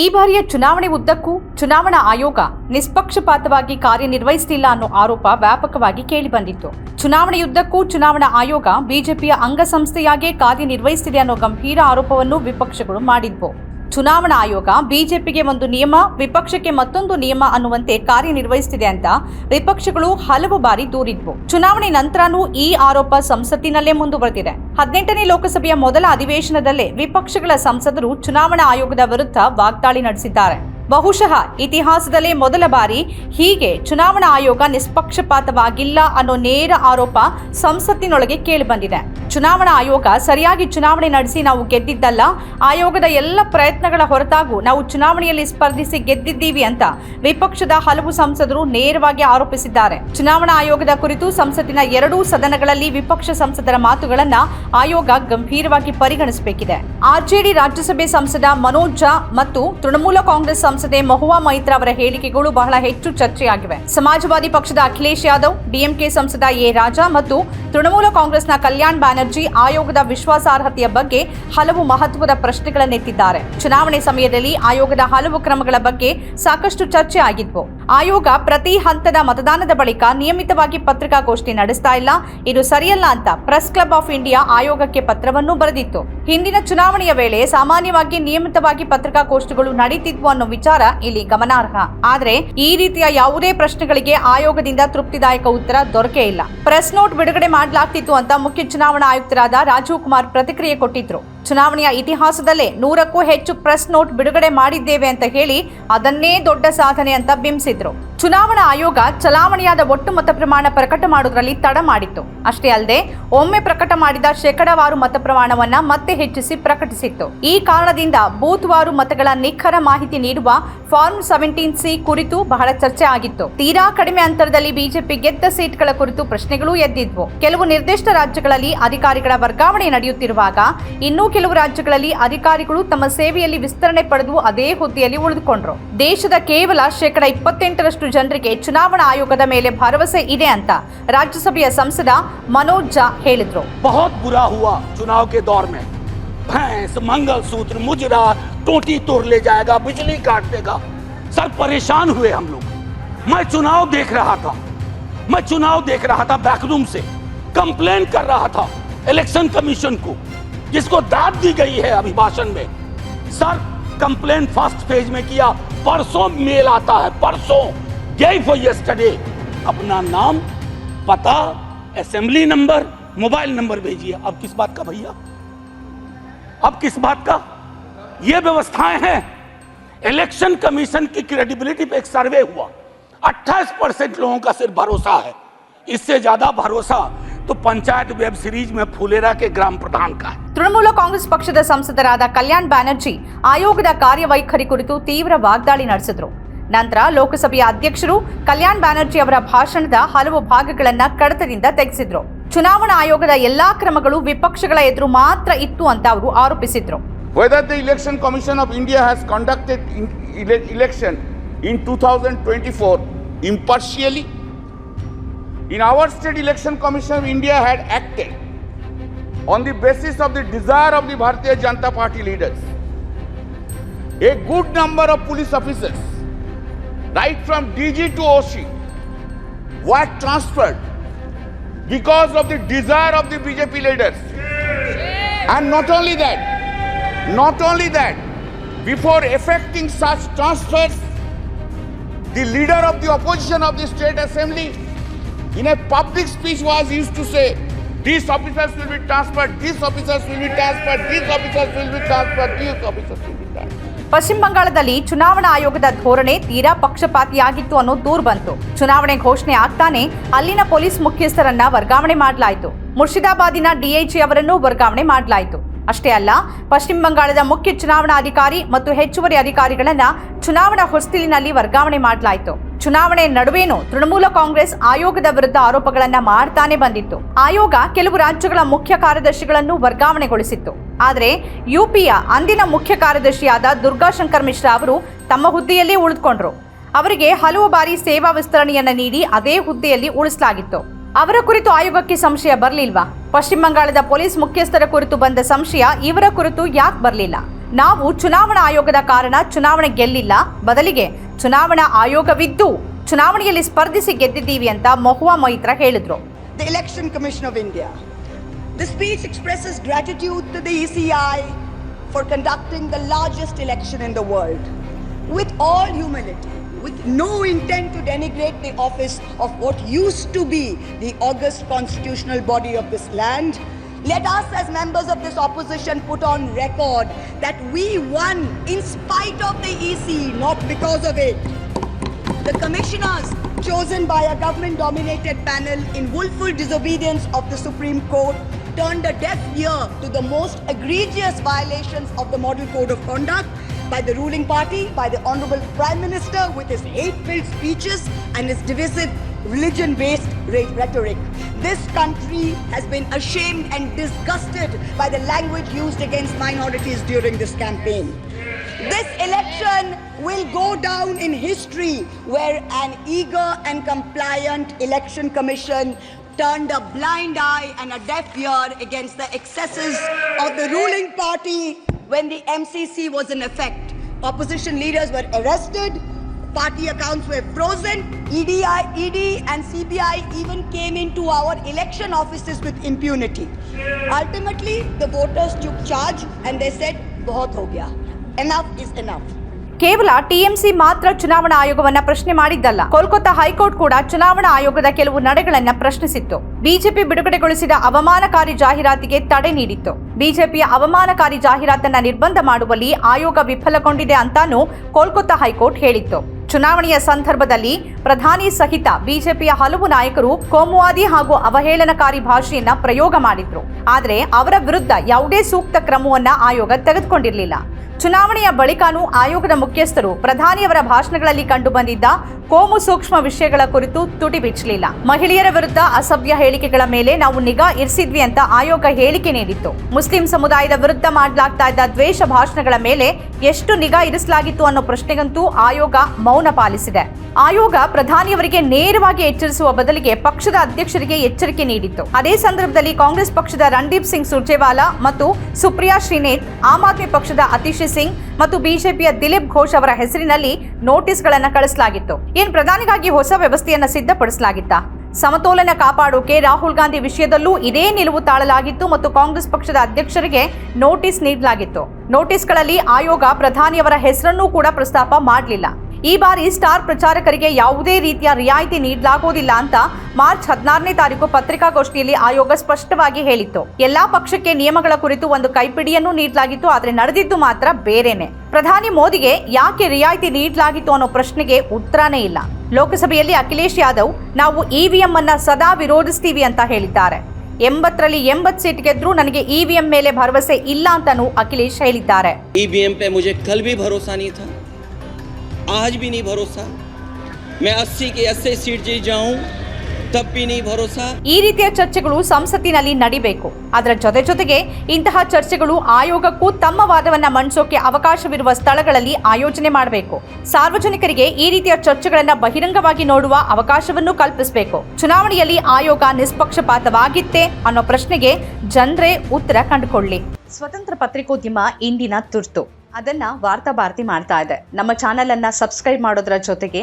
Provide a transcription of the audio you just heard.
ಈ ಬಾರಿಯ ಚುನಾವಣೆ ಉದ್ದಕ್ಕೂ ಚುನಾವಣಾ ಆಯೋಗ ನಿಷ್ಪಕ್ಷಪಾತವಾಗಿ ಕಾರ್ಯನಿರ್ವಹಿಸುತ್ತಿಲ್ಲ ಅನ್ನೋ ಆರೋಪ ವ್ಯಾಪಕವಾಗಿ ಕೇಳಿಬಂದಿತ್ತು. ಚುನಾವಣೆಯುದ್ದಕ್ಕೂ ಚುನಾವಣಾ ಆಯೋಗ ಬಿಜೆಪಿಯ ಅಂಗಸಂಸ್ಥೆಯಾಗೇ ಕಾರ್ಯನಿರ್ವಹಿಸುತ್ತಿದೆ ಅನ್ನೋ ಗಂಭೀರ ಆರೋಪವನ್ನು ವಿಪಕ್ಷಗಳು ಮಾಡಿದ್ವು. ಚುನಾವಣಾ ಆಯೋಗ ಬಿಜೆಪಿಗೆ ಒಂದು ನಿಯಮ, ವಿಪಕ್ಷಕ್ಕೆ ಮತ್ತೊಂದು ನಿಯಮ ಅನ್ನುವಂತೆ ಕಾರ್ಯನಿರ್ವಹಿಸುತ್ತಿದೆ ಅಂತ ವಿಪಕ್ಷಗಳು ಹಲವು ಬಾರಿ ದೂರಿದ್ವು. ಚುನಾವಣೆ ನಂತರನೂ ಈ ಆರೋಪ ಸಂಸತ್ತಿನಲ್ಲೇ ಮುಂದುವರೆದಿದೆ. ಹದಿನೆಂಟನೇ ಲೋಕಸಭೆಯ ಮೊದಲ ಅಧಿವೇಶನದಲ್ಲೇ ವಿಪಕ್ಷಗಳ ಸಂಸದರು ಚುನಾವಣಾ ಆಯೋಗದ ವಿರುದ್ಧ ವಾಗ್ದಾಳಿ ನಡೆಸಿದ್ದಾರೆ. ಬಹುಶಃ ಇತಿಹಾಸದಲ್ಲೇ ಮೊದಲ ಬಾರಿ ಹೀಗೆ ಚುನಾವಣಾ ಆಯೋಗ ನಿಷ್ಪಕ್ಷಪಾತವಾಗಿಲ್ಲ ಅನ್ನೋ ನೇರ ಆರೋಪ ಸಂಸತ್ತಿನೊಳಗೆ ಕೇಳಿಬಂದಿದೆ ಚುನಾವಣಾ ಆಯೋಗ ಸರಿಯಾಗಿ ಚುನಾವಣೆ ನಡೆಸಿ ನಾವು ಗೆದ್ದಿದ್ದಲ್ಲ, ಆಯೋಗದ ಎಲ್ಲ ಪ್ರಯತ್ನಗಳ ಹೊರತಾಗೂ ನಾವು ಚುನಾವಣೆಯಲ್ಲಿ ಸ್ಪರ್ಧಿಸಿ ಗೆದ್ದಿದ್ದೀವಿ ಅಂತ ವಿಪಕ್ಷದ ಹಲವು ಸಂಸದರು ನೇರವಾಗಿ ಆರೋಪಿಸಿದ್ದಾರೆ. ಚುನಾವಣಾ ಆಯೋಗದ ಕುರಿತು ಸಂಸತ್ತಿನ ಎರಡೂ ಸದನಗಳಲ್ಲಿ ವಿಪಕ್ಷ ಸಂಸದರ ಮಾತುಗಳನ್ನ ಆಯೋಗ ಗಂಭೀರವಾಗಿ ಪರಿಗಣಿಸಬೇಕಿದೆ. ಆರ್ಜೆಡಿ ರಾಜ್ಯಸಭೆ ಸಂಸದ ಮನೋಜ್ ಝಾ ಮತ್ತು ತೃಣಮೂಲ ಕಾಂಗ್ರೆಸ್ ಸಂಸದೆ ಮಹುವಾ ಮೈತ್ರಾ ಅವರ ಹೇಳಿಕೆಗಳು ಬಹಳ ಹೆಚ್ಚು ಚರ್ಚೆಯಾಗಿವೆ. ಸಮಾಜವಾದಿ ಪಕ್ಷದ ಅಖಿಲೇಶ್ ಯಾದವ್, ಡಿಎಂಕೆ ಸಂಸದ ಎ ರಾಜಾ ಮತ್ತು ತೃಣಮೂಲ ಕಾಂಗ್ರೆಸ್ನ ಕಲ್ಯಾಣ್ ಬ್ಯಾನರ್ಜಿ ಆಯೋಗದ ವಿಶ್ವಾಸಾರ್ಹತೆಯ ಬಗ್ಗೆ ಹಲವು ಮಹತ್ವದ ಪ್ರಶ್ನೆಗಳನ್ನೆತ್ತಿದ್ದಾರೆ. ಚುನಾವಣೆ ಸಮಯದಲ್ಲಿ ಆಯೋಗದ ಹಲವು ಕ್ರಮಗಳ ಬಗ್ಗೆ ಸಾಕಷ್ಟು ಚರ್ಚೆ ಆಗಿದ್ವು. ಆಯೋಗ ಪ್ರತಿ ಹಂತದ ಮತದಾನದ ಬಳಿಕ ನಿಯಮಿತವಾಗಿ ಪತ್ರಿಕಾಗೋಷ್ಠಿ ನಡೆಸ್ತಾ ಇಲ್ಲ. ಇದು ಸರಿಯಲ್ಲ ಅಂತ ಪ್ರೆಸ್ ಕ್ಲಬ್ ಆಫ್ ಇಂಡಿಯಾ ಆಯೋಗಕ್ಕೆ ಪತ್ರವನ್ನು ಬರೆದಿತ್ತು. ಹಿಂದಿನ ಚುನಾವಣೆಯ ವೇಳೆ ಸಾಮಾನ್ಯವಾಗಿ ನಿಯಮಿತವಾಗಿ ಪತ್ರಿಕಾಗೋಷ್ಠಿಗಳು ನಡೀತಿದ್ವು ಅನ್ನೋ ವಿಚಾರ ಇಲ್ಲಿ ಗಮನಾರ್ಹ. ಆದರೆ ಈ ರೀತಿಯ ಯಾವುದೇ ಪ್ರಶ್ನೆಗಳಿಗೆ ಆಯೋಗದಿಂದ ತೃಪ್ತಿದಾಯಕ ಉತ್ತರ ದೊರಕೇ ಇಲ್ಲ. ಪ್ರೆಸ್ ನೋಟ್ ಬಿಡುಗಡೆ ಮಾಡಲಾಗ್ತಿತ್ತು ಅಂತ ಮುಖ್ಯ ಚುನಾವಣಾ ಆಯುಕ್ತರಾದ ರಾಜೀವ್ ಕುಮಾರ್ ಪ್ರತಿಕ್ರಿಯೆ ಕೊಟ್ಟಿದ್ರು. ಚುನಾವಣೆಯ ಇತಿಹಾಸದಲ್ಲೇ ನೂರಕ್ಕೂ ಹೆಚ್ಚು ಪ್ರೆಸ್ ನೋಟ್ ಬಿಡುಗಡೆ ಮಾಡಿದ್ದೇವೆ ಅಂತ ಹೇಳಿ ಅದನ್ನೇ ದೊಡ್ಡ ಸಾಧನೆ ಅಂತ ಬಿಂಬಿಸಿದ್ರು. ಚುನಾವಣಾ ಆಯೋಗ ಚಲಾವಣೆಯಾದ ಒಟ್ಟು ಮತ ಪ್ರಮಾಣ ಪ್ರಕಟ ಮಾಡುವುದರಲ್ಲಿ ತಡ ಮಾಡಿತ್ತು. ಅಷ್ಟೇ ಅಲ್ಲದೆ, ಒಮ್ಮೆ ಪ್ರಕಟ ಮಾಡಿದ ಶೇಕಡಾವಾರು ಮತ ಪ್ರಮಾಣವನ್ನ ಮತ್ತೆ ಹೆಚ್ಚಿಸಿ ಪ್ರಕಟಿಸಿತ್ತು. ಈ ಕಾರಣದಿಂದ ಬೂತ್ವಾರು ಮತಗಳ ನಿಖರ ಮಾಹಿತಿ ನೀಡುವ ಫಾರ್ಮ್ ಸೆವೆಂಟೀನ್ ಸಿ ಕುರಿತು ಬಹಳ ಚರ್ಚೆ ಆಗಿತ್ತು. ತೀರಾ ಕಡಿಮೆ ಅಂತರದಲ್ಲಿ ಬಿಜೆಪಿ ಗೆದ್ದ ಸೀಟ್ಗಳ ಕುರಿತು ಪ್ರಶ್ನೆಗಳು ಎದ್ದಿದ್ವು. ಕೆಲವು ನಿರ್ದಿಷ್ಟ ರಾಜ್ಯಗಳಲ್ಲಿ ಅಧಿಕಾರಿಗಳ ವರ್ಗಾವಣೆ ನಡೆಯುತ್ತಿರುವಾಗ, ಇನ್ನೂ ಕೆಲವು ರಾಜ್ಯಗಳಲ್ಲಿ ಅಧಿಕಾರಿಗಳು ತಮ್ಮ ಸೇವೆಯಲ್ಲಿ ವಿಸ್ತರಣೆ ಪಡೆದು ಅದೇ ಹುದ್ದೆಯಲ್ಲಿ ಉಳಿದುಕೊಂಡ್ರು. ದೇಶದ ಕೇವಲ ಶೇಕಡ ಇಪ್ಪತ್ತೆಂಟರಷ್ಟು ಜನರಿಗೆ ಚುನಾವಣಾ ಆಯೋಗದ ಮೇಲೆ ಭರವಸೆ ಇದೆ ಅಂತ ರಾಜ್ಯಸಭೆಯ ಸಂಸದ मनोज झा ಹೇಳಿದ್ರು बहुत बुरा हुआ चुनाव के दौर में भैंस मंगलसूत्र मुजरा टोटी तोड़ ले जाएगा बिजली काट देगा सर परेशान हुए हम लोग मैं चुनाव देख रहा था मैं चुनाव देख रहा था बैकरूम से कंप्लेन कर रहा था इलेक्शन कमीशन को जिसको दाद दी गई है अभिभाषण में सर कंप्लेन फर्स्ट पेज में किया परसों मेल आता है परसों गई फॉर यस्टरडे अपना नाम पता असेंबली नंबर मोबाइल नंबर भेजिए अब किस बात का भैया अब किस बात का ये व्यवस्थाएं हैं इलेक्शन कमीशन की क्रेडिबिलिटी पे एक सर्वे हुआ 28 परसेंट लोगों का सिर्फ भरोसा है इससे ज्यादा भरोसा तो पंचायत वेब सीरीज में फुलेरा के ग्राम प्रधान का है ತೃಣಮೂಲ ಕಾಂಗ್ರೆಸ್ ಪಕ್ಷದ ಸಂಸದರಾದ ಕಲ್ಯಾಣ್ ಬ್ಯಾನರ್ಜಿ ಆಯೋಗದ ಕಾರ್ಯವೈಖರಿ ಕುರಿತು ತೀವ್ರ ವಾಗ್ದಾಳಿ ನಡೆಸಿದ್ರು ನಂತರ ಲೋಕಸಭೆಯ ಅಧ್ಯಕ್ಷರು ಕಲ್ಯಾಣ್ ಬ್ಯಾನರ್ಜಿ ಅವರ ಭಾಷಣದ ಹಲವು ಭಾಗಗಳನ್ನ ಕಡತದಿಂದ ತೆಗೆಸಿದ್ರು ಚುನಾವಣಾ ಆಯೋಗದ ಎಲ್ಲಾ ಕ್ರಮಗಳು ವಿಪಕ್ಷಗಳ ಎದುರು ಮಾತ್ರ ಇತ್ತು ಅಂತ ಅವರು ಆರೋಪಿಸಿದ್ರು whether the election commission of india has conducted in ele- election in 2024 impartially in our state election commission of india had acted on the basis of the desire of the bharatiya janata party leaders a good number of police officers right from dg to oc were transferred because of the desire of the bjp leaders and not only that not only that, before effecting such transfers, the leader of the opposition of the state assembly, in a public speech, was used to say, these officers will be transferred, these officers will be transferred, these officers will be transferred, these officers will be transferred. ಪಶ್ಚಿಮ ಬಂಗಾಳದಲ್ಲಿ ಚುನಾವಣಾ ಆಯೋಗದ ಧೋರಣೆ ತೀರಾ ಪಕ್ಷಪಾತಿಯಾಗಿತ್ತು ಅನ್ನೋ ದೂರು ಬಂತು. ಚುನಾವಣೆ ಘೋಷಣೆ ಆಗ್ತಾನೆ ಅಲ್ಲಿನ ಪೊಲೀಸ್ ಮುಖ್ಯಸ್ಥರನ್ನ ವರ್ಗಾವಣೆ ಮಾಡಲಾಯಿತು. ಮುರ್ಷಿದಾಬಾದಿನ ಡಿಐಜಿ ಅವರನ್ನು ವರ್ಗಾವಣೆ ಮಾಡಲಾಯಿತು. ಅಷ್ಟೇ ಅಲ್ಲ, ಪಶ್ಚಿಮ ಬಂಗಾಳದ ಮುಖ್ಯ ಚುನಾವಣಾಧಿಕಾರಿ ಮತ್ತು ಹೆಚ್ಚುವರಿ ಅಧಿಕಾರಿಗಳನ್ನ ಚುನಾವಣಾ ಹೊಸ್ತಿಲಿನಲ್ಲಿ ವರ್ಗಾವಣೆ ಮಾಡಲಾಯಿತು. ಚುನಾವಣೆ ನಡುವೇನು ತೃಣಮೂಲ ಕಾಂಗ್ರೆಸ್ ಆಯೋಗದ ವಿರುದ್ಧ ಆರೋಪಗಳನ್ನ ಮಾಡ್ತಾನೆ ಬಂದಿತ್ತು. ಆಯೋಗ ಕೆಲವು ರಾಜ್ಯಗಳ ಮುಖ್ಯ ಕಾರ್ಯದರ್ಶಿಗಳನ್ನು ವರ್ಗಾವಣೆಗೊಳಿಸಿತ್ತು. ಆದರೆ ಯುಪಿಯ ಅಂದಿನ ಮುಖ್ಯ ಕಾರ್ಯದರ್ಶಿಯಾದ ದುರ್ಗಾಶಂಕರ್ ಮಿಶ್ರಾ ಅವರು ತಮ್ಮ ಹುದ್ದೆಯಲ್ಲೇ ಉಳಿದುಕೊಂಡ್ರು. ಅವರಿಗೆ ಹಲವು ಬಾರಿ ಸೇವಾ ವಿಸ್ತರಣೆಯನ್ನ ನೀಡಿ ಅದೇ ಹುದ್ದೆಯಲ್ಲಿ ಉಳಿಸಲಾಗಿತ್ತು. ಅವರ ಕುರಿತು ಆಯೋಗಕ್ಕೆ ಸಂಶಯ ಬರಲಿಲ್ವಾ? ಪಶ್ಚಿಮ ಬಂಗಾಳದ ಪೊಲೀಸ್ ಮುಖ್ಯಸ್ಥರ ಕುರಿತು ಬಂದ ಸಂಶಯ ಇವರ ಕುರಿತು ಯಾಕೆ ಬರಲಿಲ್ಲ? ನಾವು ಚುನಾವಣಾ ಆಯೋಗದ ಕಾರಣ ಚುನಾವಣೆ ಗೆಲ್ಲಿಲ್ಲ. ಬದಲಿಗೆ ಚುನಾವಣಾ ಆಯೋಗವಿದ್ದು ಚುನಾವಣೆಯಲ್ಲಿ ಸ್ಪರ್ಧಿಸಿ ಗೆದ್ದಿದ್ದೀವಿ ಅಂತ ಮಹುವಾ ಮೈತ್ರ ಹೇಳಿದ್ರು Election Commission of India. The speech expresses gratitude to the ECI for conducting the largest election in the world. With all humility, with no intent to denigrate the office of what used to be the august constitutional body of this land, let us, as members of this opposition, put on record that we won in spite of the EC, not because of it. The commissioners chosen by a government dominated panel in willful disobedience of the Supreme Court turned a deaf ear to the most egregious violations of the Model Code of Conduct by the ruling party, by the Honorable Prime Minister with his hate filled speeches and his divisive religion based rhetoric. This country has been ashamed and disgusted by the language used against minorities during this campaign. This election will go down in history where an eager and compliant election commission turned a blind eye and a deaf ear against the excesses of the ruling party when the MCC was in effect. Opposition leaders were arrested, Party accounts were frozen. EDI, ED and CBI even came into our election offices with impunity. Ultimately, the voters took charge and they said, Bahut ho gaya. Enough is enough. ಕೇವಲ TMC ಮಾತ್ರ ಚುನಾವಣಾ ಆಯೋಗವನ್ನ ಪ್ರಶ್ನೆ ಮಾಡಿದ್ದಲ್ಲ Kolkata high court ಕೂಡ ಚುನಾವಣಾ ಆಯೋಗದ ಕೆಲವು ನಡೆಗಳನ್ನ ಪ್ರಶ್ನಿಸಿತ್ತು BJP ಬಿಡುಗಡೆಗೊಳಿಸಿದ ಅವಮಾನಕಾರಿ ಜಾಹೀರಾತಿಗೆ ತಡೆ ನೀಡಿತ್ತು ಬಿಜೆಪಿಯ ಅವಮಾನಕಾರಿ ಜಾಹೀರಾತನ್ನ ನಿರ್ಬಂಧ ಮಾಡುವಲ್ಲಿ ಆಯೋಗ ವಿಫಲಗೊಂಡಿದೆ ಅಂತಾನೂ ಕೋಲ್ಕತ್ತಾ ಹೈಕೋರ್ಟ್ ಹೇಳಿತ್ತು ಚುನಾವಣೆಯ ಸಂದರ್ಭದಲ್ಲಿ ಪ್ರಧಾನಿ ಸಹಿತ ಬಿಜೆಪಿಯ ಹಲವು ನಾಯಕರು ಕೋಮುವಾದಿ ಹಾಗೂ ಅವಹೇಳನಕಾರಿ ಭಾಷೆಯನ್ನ ಪ್ರಯೋಗ ಮಾಡಿದ್ರು. ಆದರೆ ಅವರ ವಿರುದ್ಧ ಯಾವುದೇ ಸೂಕ್ತ ಕ್ರಮವನ್ನ ಆಯೋಗ ತೆಗೆದುಕೊಂಡಿರಲಿಲ್ಲ. ಚುನಾವಣೆಯ ಬಳಿಕನೂ ಆಯೋಗದ ಮುಖ್ಯಸ್ಥರು ಪ್ರಧಾನಿಯವರ ಭಾಷಣಗಳಲ್ಲಿ ಕಂಡುಬಂದಿದ್ದ ಕೋಮು ಸೂಕ್ಷ್ಮ ವಿಷಯಗಳ ಕುರಿತು ತುಟಿ ಬಿಚ್ಚಲಿಲ್ಲ. ಮಹಿಳೆಯರ ವಿರುದ್ಧ ಅಸಭ್ಯ ಹೇಳಿಕೆಗಳ ಮೇಲೆ ನಾವು ನಿಗಾ ಇರಿಸಿದ್ವಿ ಅಂತ ಆಯೋಗ ಹೇಳಿಕೆ ನೀಡಿತ್ತು. ಮುಸ್ಲಿಂ ಸಮುದಾಯದ ವಿರುದ್ಧ ಮಾಡಲಾಗ್ತಾ ಇದ್ದ ದ್ವೇಷ ಭಾಷಣಗಳ ಮೇಲೆ ಎಷ್ಟು ನಿಗಾ ಇರಿಸಲಾಗಿತ್ತು ಅನ್ನೋ ಪ್ರಶ್ನೆಗಂತೂ ಆಯೋಗ ಮೌನ ಪಾಲಿಸಿದೆ. ಆಯೋಗ ಪ್ರಧಾನಿಯವರಿಗೆ ನೇರವಾಗಿ ಎಚ್ಚರಿಸುವ ಬದಲಿಗೆ ಪಕ್ಷದ ಅಧ್ಯಕ್ಷರಿಗೆ ಎಚ್ಚರಿಕೆ ನೀಡಿತ್ತು. ಅದೇ ಸಂದರ್ಭದಲ್ಲಿ ಕಾಂಗ್ರೆಸ್ ಪಕ್ಷದ ರಣದೀಪ್ ಸಿಂಗ್ ಸುರ್ಜೇವಾಲಾ ಮತ್ತು ಸುಪ್ರಿಯಾ ಶ್ರೀನೇತ್, ಆಮ್ ಆದ್ಮಿ ಪಕ್ಷದ ಅತಿಶಿ ಸಿಂಗ್ ಮತ್ತು ಬಿಜೆಪಿಯ ದಿಲೀಪ್ ಘೋಷ್ ಅವರ ಹೆಸರಿನಲ್ಲಿ ನೋಟಿಸ್ಗಳನ್ನು ಕಳಿಸಲಾಗಿತ್ತು. ಏನ್ ಪ್ರಧಾನಿಗಾಗಿ ಹೊಸ ವ್ಯವಸ್ಥೆಯನ್ನು ಸಿದ್ಧಪಡಿಸಲಾಗಿತ್ತ? ಸಮತೋಲನ ಕಾಪಾಡೋಕೆ ರಾಹುಲ್ ಗಾಂಧಿ ವಿಷಯದಲ್ಲೂ ಇದೇ ನಿಲುವು ತಾಳಲಾಗಿತ್ತು ಮತ್ತು ಕಾಂಗ್ರೆಸ್ ಪಕ್ಷದ ಅಧ್ಯಕ್ಷರಿಗೆ ನೋಟಿಸ್ ನೀಡಲಾಗಿತ್ತು. ನೋಟಿಸ್ಗಳಲ್ಲಿ ಆಯೋಗ ಪ್ರಧಾನಿಯವರ ಹೆಸರನ್ನೂ ಕೂಡ ಪ್ರಸ್ತಾಪ ಮಾಡಲಿಲ್ಲ. ಈ ಬಾರಿ ಸ್ಟಾರ್ ಪ್ರಚಾರಕರಿಗೆ ಯಾವುದೇ ರೀತಿಯ ರಿಯಾಯಿತಿ ನೀಡಲಾಗುವುದಿಲ್ಲ ಅಂತ ಮಾರ್ಚ್ ಹದಿನಾರನೇ ತಾರೀಕು ಪತ್ರಿಕಾಗೋಷ್ಠಿಯಲ್ಲಿ ಆಯೋಗ ಸ್ಪಷ್ಟವಾಗಿ ಹೇಳಿತ್ತು. ಎಲ್ಲಾ ಪಕ್ಷಕ್ಕೆ ನಿಯಮಗಳ ಕುರಿತು ಒಂದು ಕೈಪಿಡಿಯನ್ನು ನೀಡಲಾಗಿತ್ತು, ಆದರೆ ನಡೆದಿದ್ದು ಮಾತ್ರ ಬೇರೆನೆ. ಪ್ರಧಾನಿ ಮೋದಿಗೆ ಯಾಕೆ ರಿಯಾಯಿತಿ ನೀಡಲಾಗಿತ್ತು ಅನ್ನೋ ಪ್ರಶ್ನೆಗೆ ಉತ್ತರನೇ ಇಲ್ಲ. ಲೋಕಸಭೆಯಲ್ಲಿ ಅಖಿಲೇಶ್ ಯಾದವ್ ನಾವು ಇವಿಎಂ ಅನ್ನ ಸದಾ ವಿರೋಧಿಸ್ತೀವಿ ಅಂತ ಹೇಳಿದ್ದಾರೆ ಎಂಬತ್ತರಲ್ಲಿ ಎಂಬತ್ತು ಸೀಟ್ ಗೆದ್ರೂ ನನಗೆ ಇವಿಎಂ ಮೇಲೆ ಭರವಸೆ ಇಲ್ಲ ಅಂತಾನೂ ಅಖಿಲೇಶ್ ಹೇಳಿದ್ದಾರೆ ईवीएम पे मुझे कल भी भरोसा नहीं था आज भी नहीं भरोसा मैं 80 के 80 सीट जीत जाऊं ತಪ್ಪಿನಿ ಭರೋಸಾ. ಈ ರೀತಿಯ ಚರ್ಚೆಗಳು ಸಂಸತ್ತಿನಲ್ಲಿ ನಡಿಬೇಕು. ಅದರ ಜೊತೆ ಜೊತೆಗೆ ಇಂತಹ ಚರ್ಚೆಗಳು ಆಯೋಗಕ್ಕೂ ತಮ್ಮ ವಾದವನ್ನ ಮಂಡಿಸೋಕೆ ಅವಕಾಶವಿರುವ ಸ್ಥಳಗಳಲ್ಲಿ ಆಯೋಜನೆ ಮಾಡಬೇಕು. ಸಾರ್ವಜನಿಕರಿಗೆ ಈ ರೀತಿಯ ಚರ್ಚೆಗಳನ್ನ ಬಹಿರಂಗವಾಗಿ ನೋಡುವ ಅವಕಾಶವನ್ನು ಕಲ್ಪಿಸಬೇಕು. ಚುನಾವಣೆಯಲ್ಲಿ ಆಯೋಗ ನಿಷ್ಪಕ್ಷಪಾತವಾಗಿತ್ತೆ ಅನ್ನೋ ಪ್ರಶ್ನೆಗೆ ಜನರೇ ಉತ್ತರ ಕಂಡುಕೊಳ್ಳಿ. ಸ್ವತಂತ್ರ ಪತ್ರಿಕೋದ್ಯಮ ಇಂದಿನ ತುರ್ತು. ಅದನ್ನ ವಾರ್ತಾಭಾರತಿ ಮಾಡ್ತಾ ಇದೆ. ನಮ್ಮ ಚಾನೆಲ್ ಅನ್ನ ಸಬ್ಸ್ಕ್ರೈಬ್ ಮಾಡೋದ್ರ ಜೊತೆಗೆ